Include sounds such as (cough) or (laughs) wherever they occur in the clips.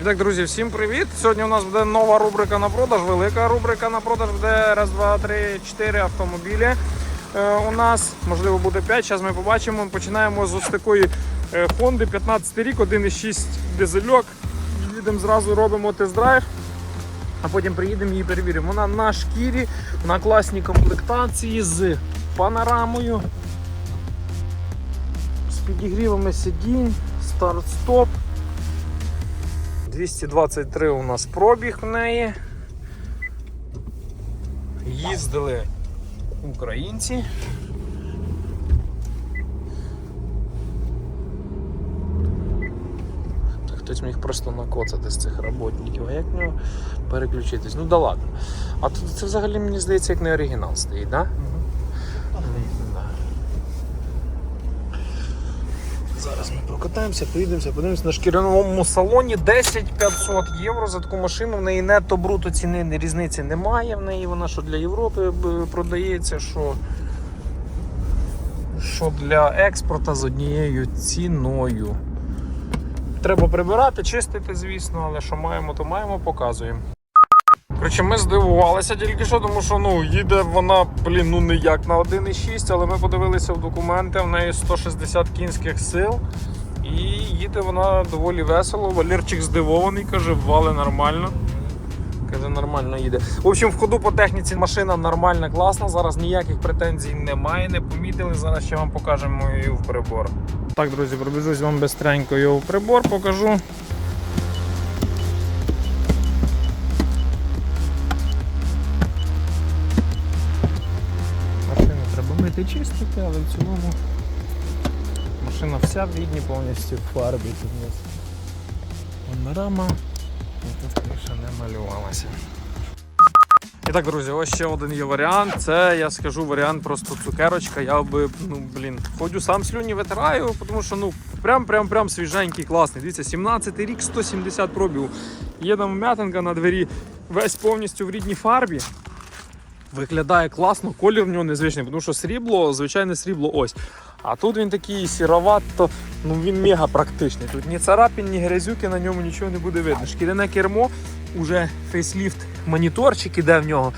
І так, друзі, всім привіт! Сьогодні у нас буде нова рубрика на продаж, велика рубрика на продаж буде раз, два, три, чотири автомобілі. Е, у нас можливо буде 5, зараз ми побачимо. Починаємо з ось такої е, Honda 15 рік, 1,6 дизельок. Їдемо зразу робимо тест-драйв, а потім приїдемо її перевіримо. Вона на шкірі, на класній комплектації з панорамою, з підігрівами сидінь, старт-стоп. 223 у нас пробіг в неї. Їздили українці. Хтось міг просто накоцати з цих роботників, а як в нього переключитись? Ну да ладно. А тут це взагалі мені здається, як не оригінал стоїть, так? Да? Зараз ми прокатаємося, поїдемося, подивимося на шкіряному салоні 10 500 євро за таку машину. В неї нетто бруто ціни різниці немає. В неї вона що для Європи продається, що, що для експорта з однією ціною. Треба прибирати, чистити, звісно, але що маємо, то маємо, показуємо. Коротше, ми здивувалися тільки що, тому що ну, їде вона, блін, ну не як на 1,6, але ми подивилися в документи, в неї 160 кінських сил. І їде вона доволі весело. Валерчик здивований, каже, вали нормально. Каже, нормально їде. В общем, в ходу по техніці машина нормальна, класна. Зараз ніяких претензій немає, не помітили. Зараз ще вам покажемо її в прибор. Так, друзі, пробіжусь вам бистренько його в прибор покажу. Мити чистити, але в цілому машина вся в рідній повністю в фарбі. Тут нас панорама, тут криша не малювалася. І так, друзі, ось ще один є варіант. Це я скажу варіант просто цукерочка. Я би, ну блін, ходю сам слюні витираю, тому що ну прям прям прям свіженький, класний. Дивіться, 17 рік, 170 пробів. Є там вм'ятинка на двері, весь повністю в рідній фарбі. Виглядає класно, колір в нього незвичний, тому що срібло, звичайне срібло ось. А тут він такий сіровато, ну він мега практичний. Тут ні царапін, ні грязюки, на ньому нічого не буде видно. Шкіряне кермо, уже фейсліфт моніторчик іде в нього.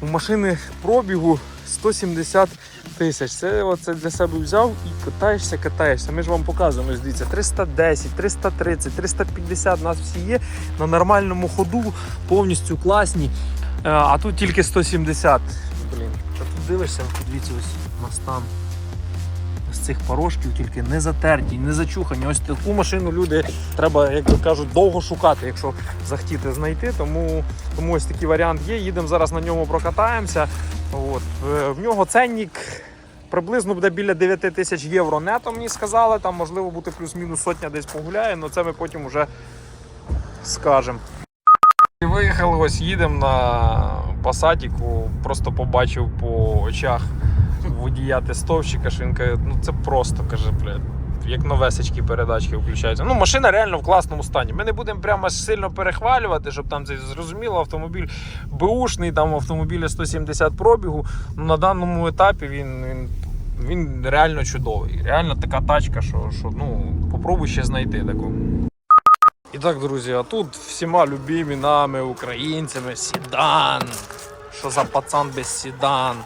У машини пробігу 170 тисяч. Це оце для себе взяв і катаєшся, катаєшся. Ми ж вам показуємо, дивіться, 310, 330, 350 у нас всі є на нормальному ходу, повністю класні. Е, А тут тільки 170. Блін, та тут дивишся, подивіться ось на стан. З цих порошків тільки не затерті, не зачухані. Ось таку машину люди треба, як то кажуть, довго шукати, якщо захотіти знайти. Тому, тому ось такий варіант є. Їдемо зараз на ньому прокатаємося. От. Е, В нього ценник приблизно буде біля 9 тисяч євро нето, мені сказали. Там можливо бути плюс-мінус сотня десь погуляє, але це ми потім вже скажемо. Виїхали, ось їдемо на пасатіку, просто побачив по очах водія тестовщика, що він каже, ну це просто каже, блядь. Як новесечки передачки включаються. Ну, машина реально в класному стані. Ми не будемо прямо сильно перехвалювати, щоб там зрозуміло. Автомобіль беушний, там автомобіля 170 пробігу. Ну, на даному етапі він, він, він реально чудовий. Реально така тачка, що, що ну, попробуй ще знайти таку. І так, друзі, а тут всіма любимі нами, українцями, Сідан. Що за пацан без Сідан?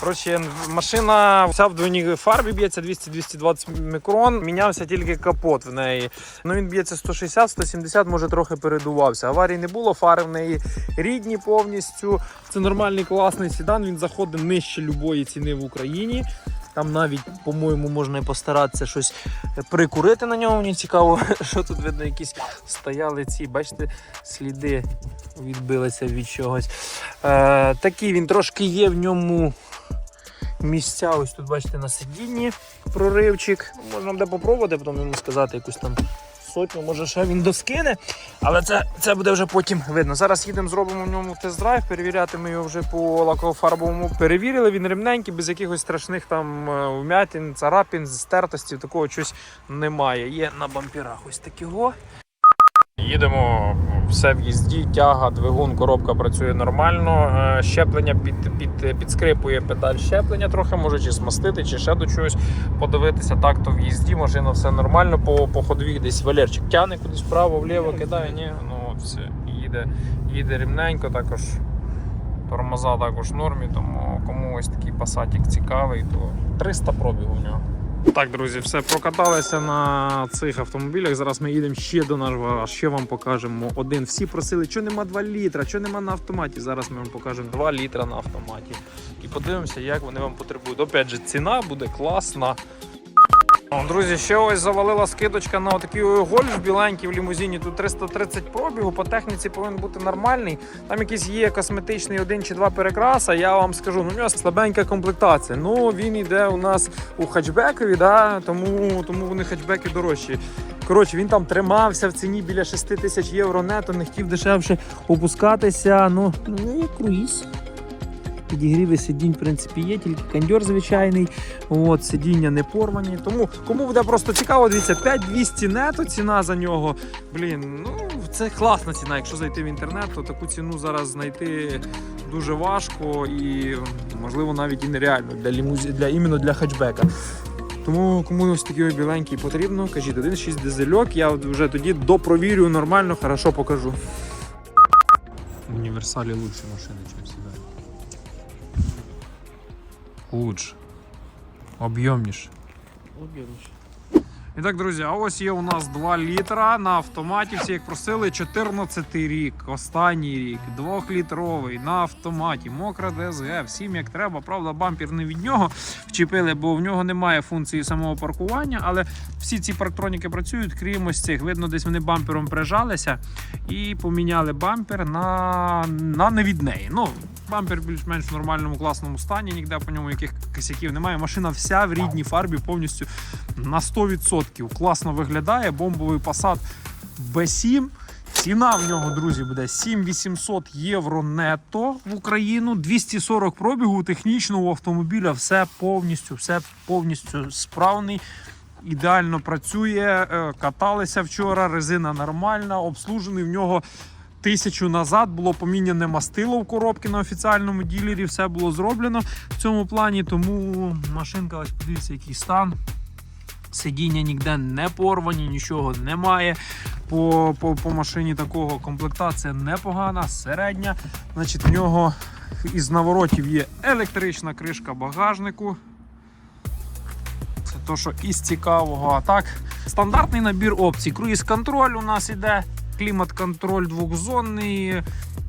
Коротше, машина вся в двойній фарбі б'ється 200-220 мікрон. Мінявся тільки капот в неї. Ну він б'ється 160-170, може трохи передувався. Аварій не було, фари в неї рідні повністю. Це нормальний класний сідан. Він заходить нижче любої ціни в Україні. Там навіть, по-моєму, можна і постаратися щось прикурити на ньому. Мені цікаво, (laughs) що тут видно, якісь стояли ці, бачите, сліди відбилися від чогось. Е, такий він трошки є в ньому місця. Ось тут, бачите, на сидінні проривчик. Можна буде попробувати, потім йому сказати якусь там сотню, може ще він доскине, але це, це буде вже потім видно. Зараз їдемо, зробимо в ньому тест-драйв, перевіряти ми його вже по лаково-фарбовому. Перевірили, він ремненький, без якихось страшних там е, вмятин, царапін, стертостів, такого щось немає. Є на бампірах ось такого. Їдемо, все в їзді, тяга, двигун, коробка працює нормально. Е, Щеплення під, під, підскрипує педаль щеплення трохи, може чи смастити, чи ще до чогось подивитися. Так, то в їзді машина все нормально. По, по ходовій десь Валерчик тягне кудись вправо, вліво кидає. Ні, ну от все. Їде, їде рівненько, також тормоза також в нормі, тому кому ось такий пасатик цікавий, то 300 пробігу в нього. Так, друзі, все прокаталися на цих автомобілях. Зараз ми їдемо ще до нашого, ще вам покажемо один. Всі просили, що нема 2 літра, що нема на автоматі. Зараз ми вам покажемо 2 літра на автоматі. І подивимося, як вони вам потребують. Опять же, ціна буде класна. Друзі, ще ось завалила скидочка на отакий гольф біленький в лімузині. Тут 330 пробігу, по техніці повинен бути нормальний. Там якийсь є косметичний один чи два перекраса. Я вам скажу, ну у нього слабенька комплектація. Ну він йде у нас у хатчбекові, да, тому, тому вони хатчбеки дорожчі. Коротше, він там тримався в ціні біля 6 тисяч євро нето, не хотів дешевше опускатися. Ну, ну круїз. Підігріви сидінь, в принципі, є, тільки кондьор звичайний. От, сидіння не порвані. Тому кому буде просто цікаво, дивіться, 5200 нето ціна за нього. Блін, ну це класна ціна. Якщо зайти в інтернет, то таку ціну зараз знайти дуже важко і можливо навіть і нереально для лімузі, для іменно для хетчбека. Тому кому ось такий ось біленький потрібно, кажіть 1.6 дизельок, я вже тоді допровірю нормально, хорошо покажу. В універсалі лучше машини, ніж сюди. Лучше. Об'ємніше. І так, друзі, а ось є у нас 2 літра на автоматі. Всі як просили, 14 рік, останній рік, 2-літровий на автоматі, мокра ДСГ, всім як треба. Правда, бампер не від нього вчепили, бо в нього немає функції самого паркування. Але всі ці парктроніки працюють, крім ось цих. Видно, десь вони бампером прижалися і поміняли бампер на, на невіднеї. Ну, бампер більш-менш в нормальному класному стані, ніде по ньому яких косяків немає. Машина вся в рідній фарбі повністю на 100%. Класно виглядає. Бомбовий Passat B7. Ціна в нього, друзі, буде 7800 євро нетто в Україну, 240 пробігу технічного автомобіля. Все повністю, все повністю справний. Ідеально працює. Е, Каталися вчора, резина нормальна, обслужений в нього. Тисячу назад було поміняне мастило в коробці на офіціальному ділері. Все було зроблено в цьому плані. Тому машинка, ось подивіться, який стан. Сидіння ніде не порвані, нічого немає. По, по, по машині такого комплектація непогана, середня. Значить, в нього із наворотів є електрична кришка багажнику. Це то, що із цікавого. А так, стандартний набір опцій. Круїз-контроль у нас іде, клімат-контроль двохзонний.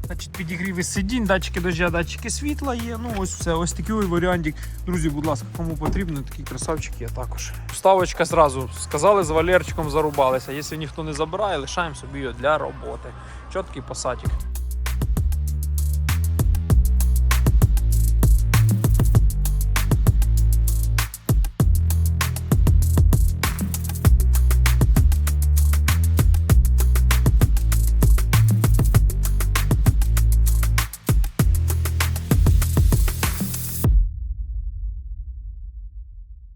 Значить, підігріви сидінь, датчики дождя, датчики світла є. Ну ось все, ось такий варіантик. Друзі, будь ласка, кому потрібно, такий красавчик є також. Вставочка зразу сказали, з Валерчиком зарубалися. Якщо ніхто не забирає, лишаємо собі його для роботи. Чіткий пасатик.